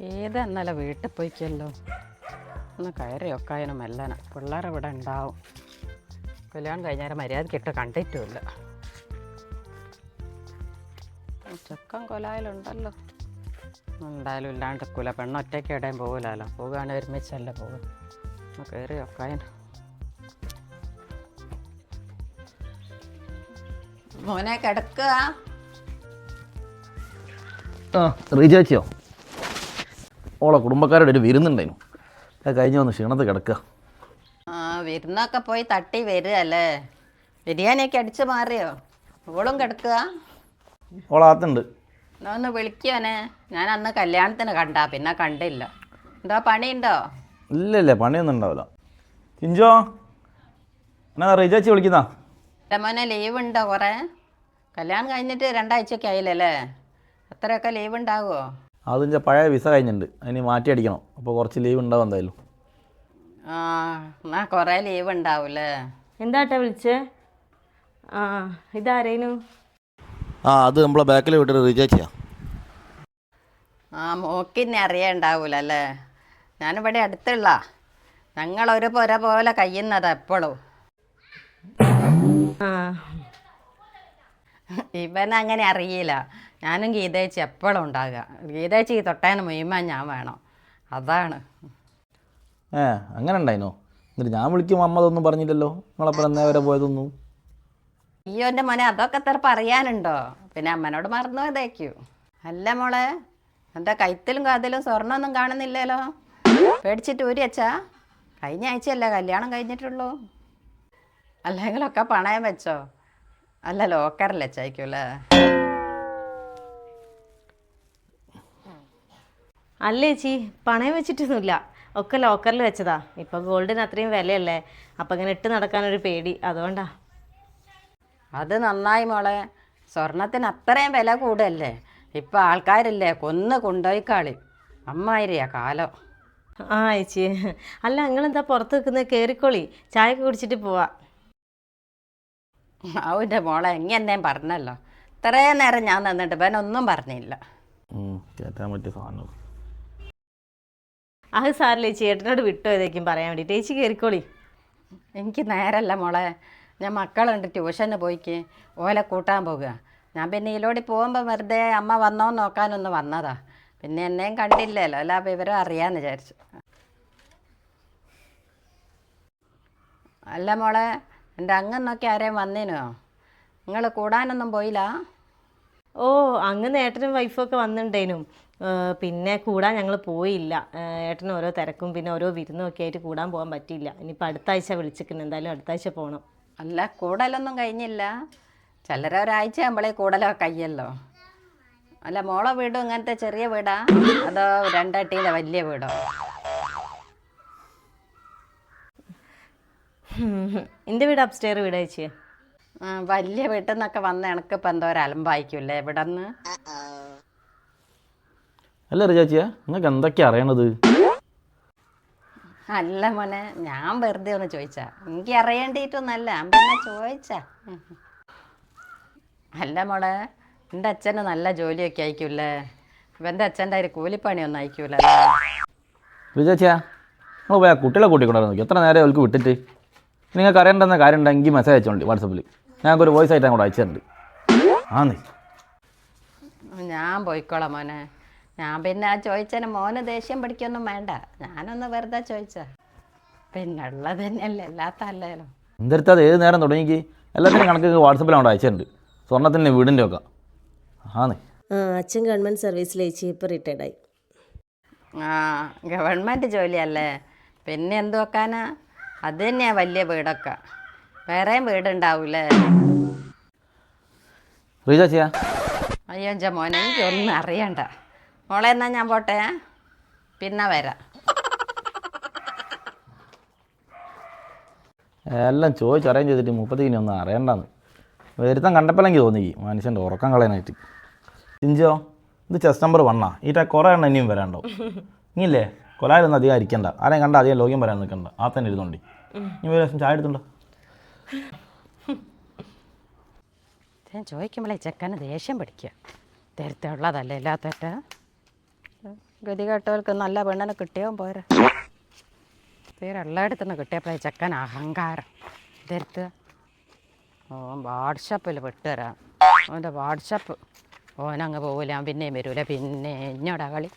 ഏതാ ഇന്നലെ വീട്ടിൽ പോയിക്കല്ലോ? ഒന്ന് കയറി ഒക്കായനും മെല്ലന പിള്ളേർ ഇവിടെ ഉണ്ടാവും. കല്യാണം കഴിഞ്ഞാൽ മര്യാദക്കിട്ട് കണ്ടിട്ടുമില്ല. ചെക്കൻ കൊലായാലുണ്ടല്ലോ. എന്തായാലും ഇല്ലാണ്ട് കുല പെണ്ണൊറ്റയ്ക്ക് ഇടയും പോകില്ലല്ലോ പോകുകയാണെങ്കിൽ ഒരുമിച്ചല്ല പോകും കയറി ഒക്കായൻ മോനെ കിടക്കുക. ആ റീചാച്ചിയോ ഓളെ കുടുംബക്കാരുടെ ഒരു വിരുന്നുണ്ടായിരുന്നു അത് കഴിഞ്ഞ് വന്ന് ക്ഷീണത്ത് കിടക്കുക. ആ വിരുന്നൊക്കെ പോയി തട്ടി വരികയല്ലേ? ബിരിയാണിയൊക്കെ അടിച്ചു മാറിയോ? ഓളും കിടക്കുക. ഓളാത്തുണ്ട് ഒന്ന് വിളിക്കുവനെ ഞാൻ അന്ന് കല്യാണത്തിന് കണ്ട പിന്നെ കണ്ടില്ല. എന്താ പണിയുണ്ടോ? ഇല്ല ഇല്ല പണിയൊന്നും ഉണ്ടാവില്ല. ചിഞ്ചോ എന്നാ റീചാച്ചി വിളിക്കുന്ന? എന്റെ മോനെ ലീവ് ഉണ്ടോ കുറേ? കല്യാണം കഴിഞ്ഞിട്ട് രണ്ടാഴ്ചയൊക്കെ ആയില്ലല്ലേ? അത്രയൊക്കെ ലീവ് ഉണ്ടാകുമോ അതിന്റെ പഴയ വിസ കഴിഞ്ഞിട്ടുണ്ട് അതിന് മാറ്റി അടിക്കണം. അപ്പോൾ കുറച്ച് ലീവ് ഉണ്ടാവും എന്തായാലും. ആ എന്നാ കുറേ ലീവ് ഉണ്ടാവൂലേ എന്താട്ടാ വിളിച്ചേ? ആ ഇതാരേനു? ആ അത് നമ്മളെ ബാക്കിൽ വിട്ടൊരു ചെയ്യാം. ആ മോക്കിന്നെ അറിയണ്ടാവൂല അല്ലേ? ഞാനിവിടെ അടുത്തുള്ള. ഞങ്ങൾ ഒരു പുര പോലെ കഴിയുന്നത് എപ്പോഴും ആ ഇവൻ അങ്ങനെ അറിയില്ല. ഞാനും ഗീതേച്ചി എപ്പോഴും ഉണ്ടാകുക ഗീതേച്ചി തൊട്ടേന് മുഴുവൻ ഞാൻ വേണം. അതാണ്. ഏ അങ്ങനെ ഉണ്ടായിനോ? എന്നിട്ട് ഞാൻ വിളിക്കും അമ്മ അതൊന്നും പറഞ്ഞില്ലല്ലോ? നിങ്ങളപ്പം എന്നേ വരെ പോയതൊന്നും? അയ്യോ എന്റെ മോനെ അതൊക്കെ എത്ര പറയാനുണ്ടോ? പിന്നെ അമ്മനോട് മറന്നു പോയതേക്കു അല്ല മോളെ എന്താ കൈത്തിലും കാതിലും സ്വർണമൊന്നും കാണുന്നില്ലല്ലോ? പേടിച്ചിട്ട് ഊരി അച്ഛാ കഴിഞ്ഞ ആഴ്ചയല്ലേ കല്യാണം കഴിഞ്ഞിട്ടുള്ളൂ. അല്ലെങ്കിലൊക്കെ പണയം വെച്ചോ? അല്ല ലോക്കറിൽ വെച്ചേക്കൂല്ലേ അല്ല? ചേച്ചി പണയം വെച്ചിട്ടൊന്നുമില്ല. ഒക്കെ ലോക്കറിൽ വെച്ചതാ. ഇപ്പൊ ഗോൾഡിന് അത്രയും വിലയല്ലേ? അപ്പം ഇങ്ങനെ ഇട്ട് നടക്കാനൊരു പേടി. അതുകൊണ്ടാ. അത് നന്നായി മോളെ. സ്വർണത്തിന് അത്രയും വില കൂടല്ലേ ഇപ്പം ആൾക്കാരില്ലേ കൊന്ന് കൊണ്ടുപോയി കാളി. അമ്മായിരിയാ കാലോ. ആ ചേച്ചി. അല്ല നിങ്ങളെന്താ പുറത്ത് നിൽക്കുന്നത് കയറിക്കോളി ചായ കുടിച്ചിട്ട് പോവാ. അവന്റെ മോളെ എങ്ങനെ പറഞ്ഞല്ലോ. ഇത്രയും നേരം ഞാൻ നിന്നിട്ട് ഒന്നും പറഞ്ഞില്ല. കയറ്റാൻ പറ്റിയ സാധനം അത് സാറില്ല ചേട്ടനോട് വിട്ടോ ഇതേക്കും പറയാൻ വേണ്ടി. ചേച്ചി കയറിക്കോളി എനിക്ക് നേരല്ല മോളെ. ഞാൻ മക്കളുണ്ട് ട്യൂഷന് പോയിക്ക്. ഓല കൂട്ടാൻ പോകുക ഞാൻ പിന്നെ ഇതിലൂടെ പോകുമ്പോൾ വെറുതെ അമ്മ വന്നോ നോക്കാനൊന്ന് വന്നതാ. പിന്നെ എന്നെയും കണ്ടില്ലല്ലോ. എല്ലാ വിവരം അറിയാന്ന് വിചാരിച്ചു. അല്ല മോളെ എന്റെ അങ്ങന്നൊക്കെ ആരെയും വന്നേനോ? നിങ്ങൾ കൂടാനൊന്നും പോയില്ല? ഓ അങ്ങ് ഏട്ടനും വൈഫും ഒക്കെ വന്നിട്ടുണ്ടേനും പിന്നെ കൂടാൻ ഞങ്ങൾ പോയില്ല. ഏട്ടൻ ഏട്ടന് ഓരോ തിരക്കും പിന്നെ ഓരോ വിരുന്നും ഒക്കെ ആയിട്ട് കൂടാൻ പോകാൻ പറ്റിയില്ല. ഇനിയിപ്പോൾ അടുത്ത ആഴ്ച വിളിച്ചിരിക്കുന്നു. എന്തായാലും അടുത്ത ആഴ്ച പോകണം അല്ല കൂടലൊന്നും കഴിഞ്ഞില്ല. ചിലരൊരാഴ്ച നമ്മളെ കൂടലോ കയ്യല്ലോ. അല്ല മോളെ വീടും ഇങ്ങനത്തെ ചെറിയ വീടാ? അതോ രണ്ടട്ടിയിലെ വലിയ വീടോ? എന്റെ വീട് അപ്സ്റ്റെയർ വീട് ചേച്ചി? വലിയ വീട്ടിൽ നിന്നൊക്കെ വന്ന് എനക്കിപ്പോൾ എന്തോ ഒരു അലമ്പായിക്കൂല്ലേ ഇവിടെ നിന്ന് അല്ല റീചാച്ചിയാ നിങ്ങൾക്ക് എന്തൊക്കെയാ അറിയണത്? അല്ല മോനെ ഞാൻ വെറുതെ ഒന്ന് ചോദിച്ചാ. എനിക്ക് അറിയേണ്ടിയിട്ടൊന്നല്ല പിന്നെ ചോദിച്ചാ. അല്ല മോളെ എന്റെ അച്ഛന് നല്ല ജോലിയൊക്കെ ആയിക്കൂല്ലേ? ഇവന്റെ അച്ഛന്റെ ഒരു കൂലിപ്പണി ഒന്നും റീചാച്ചിയാ നിങ്ങൾ കുട്ടികളെ കൂട്ടിക്കൊണ്ടായിരുന്നു നോക്കി. എത്ര നേരം അവർക്ക് വിട്ടിട്ട്? നിങ്ങൾക്ക് അറിയേണ്ടെന്ന കാര്യം ഉണ്ടെങ്കിൽ മെസ്സേജ് അയച്ചോണ്ടി വാട്സപ്പിൽ ഞങ്ങൾക്കൊരു വോയിസ് ആയിട്ട് അങ്ങോട്ട് അയച്ചിട്ടുണ്ട് ആന്ന്. ഞാൻ പോയിക്കോളാം മോനെ. ഞാൻ പിന്നെ ആ ചോദിച്ചതിന് മോനെ ദേഷ്യം പഠിക്കൊന്നും വേണ്ട. ഞാനൊന്ന് വെറുതെ ചോദിച്ച പിന്നെ ഉള്ളത് തന്നെയല്ലേ അല്ലാത്ത അല്ലല്ലോ എന്തെടുത്ത് അത്? ഏത് നേരം തുടങ്ങി എല്ലാത്തിനും കണക്ക് വാട്സപ്പിൽ അങ്ങോട്ട് അയച്ചിട്ടുണ്ട് സ്വർണത്തിന്റെ വീടിന്റെ ഒക്കെ. ആന്ന്. ആ അച്ഛൻ ഗവൺമെന്റ് സർവീസിൽ ചേച്ചി ഇപ്പോൾ റിട്ടയർഡായി ആ ഗവൺമെന്റ് ജോലിയല്ലേ. പിന്നെ എന്ത് വെക്കാനാ? അത് തന്നെയാ വലിയ വീടൊക്കെ. വേറെയും വീടുണ്ടാവൂലേ? റീചാച്ചിയാ അയ്യോ എന്റെ മോനെ എനിക്കൊന്നും അറിയണ്ട. മോളെ എന്നാ ഞാൻ പോട്ടെ? പിന്നെ വരാം. എല്ലാം ചോദിച്ച് അറേഞ്ച് ചെയ്തിട്ട് മുപ്പത്തേക്കിനി ഒന്നും അറിയണ്ടെന്ന്. വരുത്തം കണ്ടപ്പോഴെങ്കിൽ തോന്നി. മനുഷ്യന്റെ ഉറക്കം കളയാനായിട്ട്. ചിഞ്ചോ ഇത് ചെസ് നമ്പർ വണ്ണാ ഈറ്റ കുറേ എണ്ണം ഇനിയും വരാണ്ടോ ഇനിയില്ലേ? കൊലായിലൊന്നും അധികം ഇരിക്കണ്ട ആരെയും കണ്ട അധികം ലോകം വരാൻ നിൽക്കണ്ട. ആ തന്നെ ഇരുന്നുണ്ട്. ഇനി ഒരു ദിവസം ചായ എടുത്തുണ്ടോ ഞാൻ ചോദിക്കുമ്പോഴേ ചെക്കന് ദേഷ്യം പിടിക്കുക. തരത്തുള്ളതല്ല ഇല്ലാത്തട്ട ഗതി കേട്ടവർക്ക് നല്ല പെണ്ണിനെ കിട്ടിയോ പോരെ. തീരെ എല്ലായിടത്തുനിന്ന് കിട്ടിയപ്പോഴേ ചെക്കൻ അഹങ്കാരം. ഇതെടുത്ത് ഓൻ വാട്സപ്പിൽ വിട്ടുതരാം. അവന്റെ വാട്സപ്പ് ഓനങ്ങ് പോവില്ല പിന്നെയും വരൂല പിന്നെ എന്നോടാ കളി?